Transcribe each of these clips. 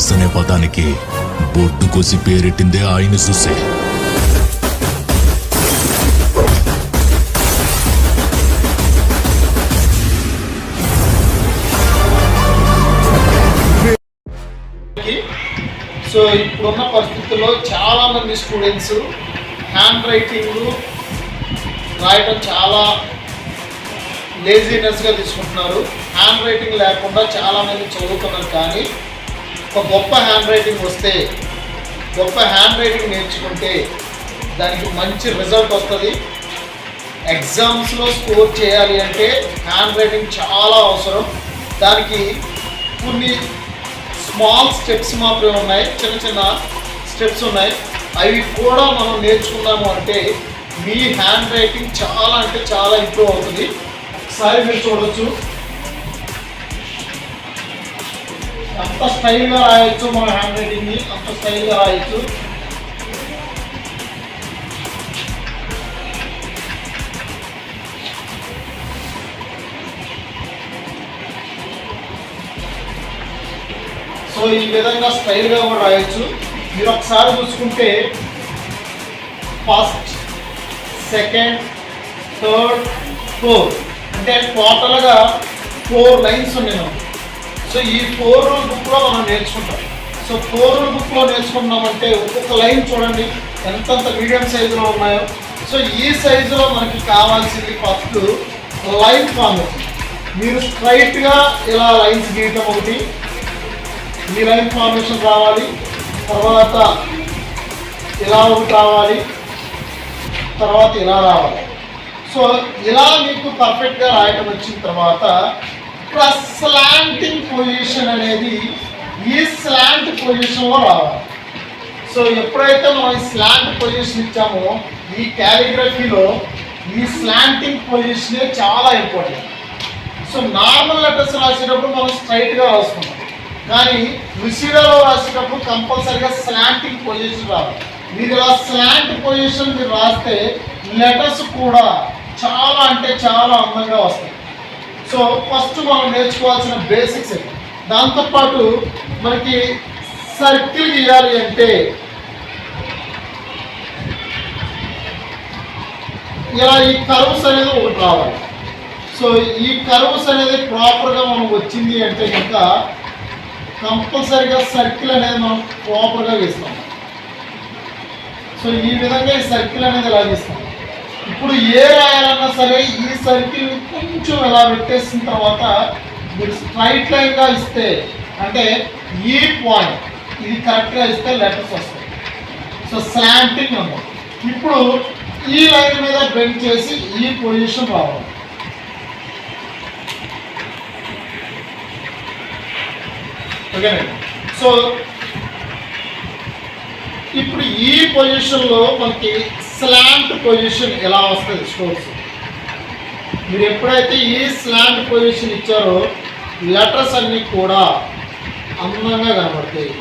Boss అనే పదానికి బొడ్డు కోసి పేరెట్టిందే ఆయన చూసే. సో ఇప్పుడున్న పరిస్థితుల్లో చాలామంది స్టూడెంట్స్ హ్యాండ్ రైటింగ్ రాయటం చాలా లేజీనెస్గా తీసుకుంటున్నారు. హ్యాండ్ రైటింగ్ లేకుండా చాలామంది చదువుతున్నారు కానీ ఒక గొప్ప హ్యాండ్ రైటింగ్ వస్తే గొప్ప హ్యాండ్ రైటింగ్ నేర్చుకుంటే దానికి మంచి రిజల్ట్ వస్తుంది. ఎగ్జామ్స్లో స్కోర్ చేయాలి అంటే హ్యాండ్ రైటింగ్ చాలా అవసరం. దానికి కొన్ని స్మాల్ స్టెప్స్ మాత్రమే ఉన్నాయి. చిన్న చిన్న స్టెప్స్ ఉన్నాయి. అవి కూడా మనం నేర్చుకున్నాము అంటే మీ హ్యాండ్ రైటింగ్ చాలా అంటే చాలా ఇంప్రూవ్ అవుతుంది. ఒకసారి మీరు చూడొచ్చు. అంత స్టైల్గా రాయొచ్చు మన హ్యాండ్ రైటింగ్ని అంత స్టైల్గా రాయొచ్చు. సో ఈ విధంగా స్టైల్గా కూడా రాయొచ్చు. మీరు ఒకసారి చూసుకుంటే ఫస్ట్ సెకండ్ థర్డ్ ఫోర్త్. అంటే టోటల్గా ఫోర్ లైన్స్ ఉన్నాయి సో ఈ ఫోర్ రూల్ బుక్లో మనం నేర్చుకుంటాం. సో ఫోర్ రూల్ బుక్లో నేర్చుకున్నామంటే ఒక్కొక్క లైన్ చూడండి ఎంతంత మీడియం సైజులో ఉన్నాయో. సో ఈ సైజులో మనకి కావాల్సింది ఫస్ట్ లైన్ ఫామ్ మీరు స్ట్రైట్గా ఇలా లైన్స్ గీయటం ఒకటి. ఈ లైన్ ఫార్మేషన్ రావాలి. తర్వాత ఇలా ఒకటి రావాలి. తర్వాత ఇలా రావాలి. సో ఇలా మీకు పర్ఫెక్ట్గా రాయటం వచ్చిన తర్వాత ఇప్పుడు ఆ స్లాంటింగ్ పొజిషన్ అనేది ఈ స్లాంట్ పొజిషన్లో రావాలి. సో ఎప్పుడైతే మనం ఈ స్లాంట్ పొజిషన్ ఇచ్చామో ఈ క్యాలిగ్రఫీలో ఈ స్లాంటింగ్ పొజిషనే చాలా ఇంపార్టెంట్ సో నార్మల్ లెటర్స్ రాసేటప్పుడు మనం స్ట్రైట్గా రాసుకుంటాం. కానీ రుసిడలో రాసేటప్పుడు కంపల్సరీగా స్లాంటింగ్ పొజిషన్ రావాలి. మీరు ఇలా స్లాంట్ పొజిషన్ మీరు రాస్తే లెటర్స్ కూడా చాలా అంటే చాలా అందంగా వస్తాయి. సో ఫస్ట్ మనం నేర్చుకోవాల్సిన బేసిక్స్ దాంతోపాటు మనకి సర్కిల్ గీయాలి అంటే ఇలా ఈ కర్వ్స్ అనేది ఒకటి రావాలి. సో ఈ కర్వ్స్ అనేది ప్రాపర్గా మనం వచ్చింది అంటే కనుక కంపల్సరిగా సర్కిల్ అనేది మనం ప్రాపర్గా వేస్తాం సో ఈ విధంగా ఈ సర్కిల్ అనేది ఇలా గీస్తాం? ఇప్పుడు ఏ రాయాలన్నా సరే ఈ సర్కిల్ కొంచెం ఇలా పెట్టేసిన తర్వాత మీరు స్ట్రైట్ లైన్గా ఇస్తే అంటే ఈ పాయింట్ ఇది కరెక్ట్గా ఇస్తే లెటర్స్ వస్తాయి. సో స్లాంటింగ్ అన్నమాట ఇప్పుడు ఈ లైన్ మీద బెండ్ చేసి ఈ పొజిషన్ రావాలి. ఓకేనండి సో ఇప్పుడు ఈ పొజిషన్లో మనకి స్లాంట్ పొజిషన్ ఎలా వస్తుంది? స్టోర్స్ మీరు ఎప్పుడైతే ఈ స్లాంట్ పొజిషన్ ఇచ్చారో లెటర్స్ అన్నీ కూడా అందంగా కనబడతాయి.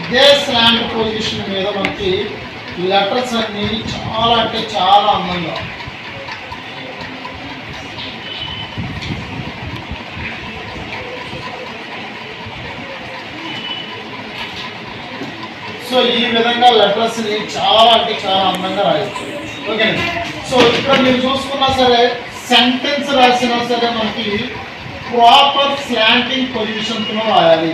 ఇదే స్లాంట్ పొజిషన్ మీద మనకి లెటర్స్ అన్నీ చాలా అంటే చాలా అందంగా సో ఈ విధంగా లెటర్స్ని చాలా అంటే చాలా అందంగా రాయొచ్చు. ఓకే సో ఇక్కడ మీరు చూసుకున్నా సరే సెంటెన్స్ రాసినా సరే మనకి ప్రాపర్ స్లాంటింగ్ పొజిషన్స్లో రాయాలి.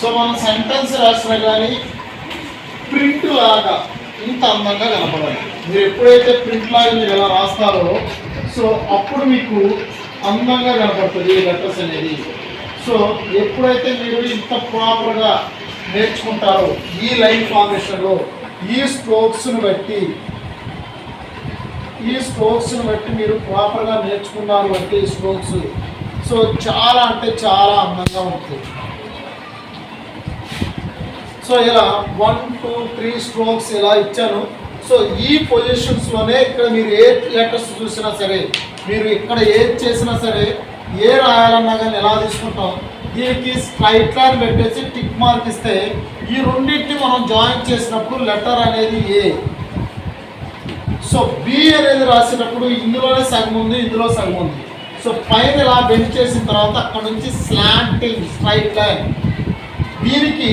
సో మనం సెంటెన్స్ రాసినా కానీ ప్రింట్ లాగా ఇంత అందంగా కనపడాలి మీరు ఎప్పుడైతే ప్రింట్ లాగా మీరు ఎలా రాస్తారో సో అప్పుడు మీకు అందంగా కనపడుతుంది ఈ లెటర్స్ అనేది. సో ఎప్పుడైతే మీరు ఇంత ప్రాపర్గా నేర్చుకుంటారో ఈ లైన్ ఫార్మేషన్లో ఈ స్ట్రోక్స్ను బట్టి ఈ స్ట్రోక్స్ను బట్టి మీరు ప్రాపర్గా నేర్చుకున్నారు అంటే ఈ స్ట్రోక్స్ సో చాలా అంటే చాలా అందంగా ఉంటుంది. సో ఇలా వన్ టూ త్రీ స్ట్రోక్స్ ఇలా ఇచ్చాను. సో ఈ పొజిషన్స్లోనే ఇక్కడ మీరు ఏ లెటర్స్ చూసినా సరే మీరు ఇక్కడ ఏది చేసినా సరే ఏ రాయాలన్నా కానీ ఎలా తీసుకుంటాం దీనికి స్ట్రైట్ లైన్ పెట్టేసి టిక్ మార్క్ ఇస్తే ఈ రెండింటిని మనం జాయిన్ చేసినప్పుడు లెటర్ అనేది ఏ సో బి అనేది రాసినప్పుడు ఇందులోనే సగం ఉంది ఇందులో సగం ఉంది. సో పైన ఇలా బెంచ్ చేసిన తర్వాత అక్కడ నుంచి స్లాంటింగ్ స్ట్రైట్ లైన్ దీనికి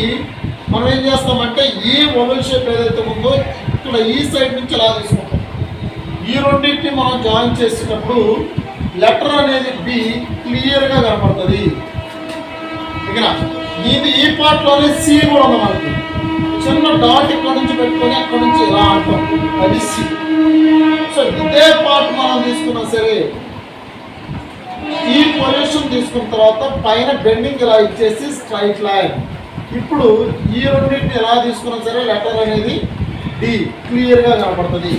మనం ఏం చేస్తామంటే ఈ ఓవెల్ షేప్ ఏదైతే ఉందో ఇక్కడ ఈ సైడ్ నుంచి ఇలా తీసుకుంటాం. ఈ రెండింటిని మనం జాయిన్ చేసినప్పుడు లెటర్ అనేది బి క్లియర్గా కనపడుతుంది. ఇది ఈ పార్ట్లోనే సి కూడా ఉంది మనకి. చిన్న డాట్ ఇక్కడ నుంచి పెట్టుకొని అక్కడ నుంచి ఇలా అంటాం. అది సి సో ఇదే పార్ట్ మనం తీసుకున్నా సరే ఈ పొజిషన్ తీసుకున్న తర్వాత పైన బెండింగ్ ఇలా ఇచ్చేసి స్ట్రైట్ లైన్ ఇప్పుడు ఈ రెండింటిని ఎలా తీసుకున్నా సరే లెటర్ అనేది డి క్లియర్గా కనపడుతుంది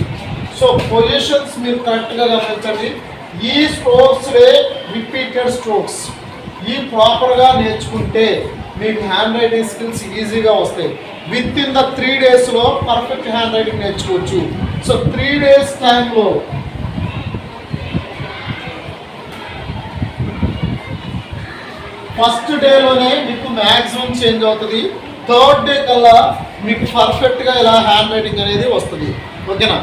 సో పొజిషన్స్ మీరు కరెక్ట్గా గమనించండి. ఈ స్ట్రోక్స్ రిపీటెడ్ స్ట్రోక్స్ ఈ ప్రాపర్గా నేర్చుకుంటే మీకు హ్యాండ్ రైటింగ్ స్కిల్స్ ఈజీగా వస్తాయి. విత్ ఇన్ ద త్రీ డేస్లో పర్ఫెక్ట్ హ్యాండ్ రైటింగ్ నేర్చుకోవచ్చు సో త్రీ డేస్ టైంలో ఫస్ట్ డేలోనే మీకు మ్యాక్సిమం చేంజ్ అవుతుంది. థర్డ్ డే కల్లా మీకు పర్ఫెక్ట్గా ఇలా హ్యాండ్ రైటింగ్ అనేది వస్తుంది. ఓకేనా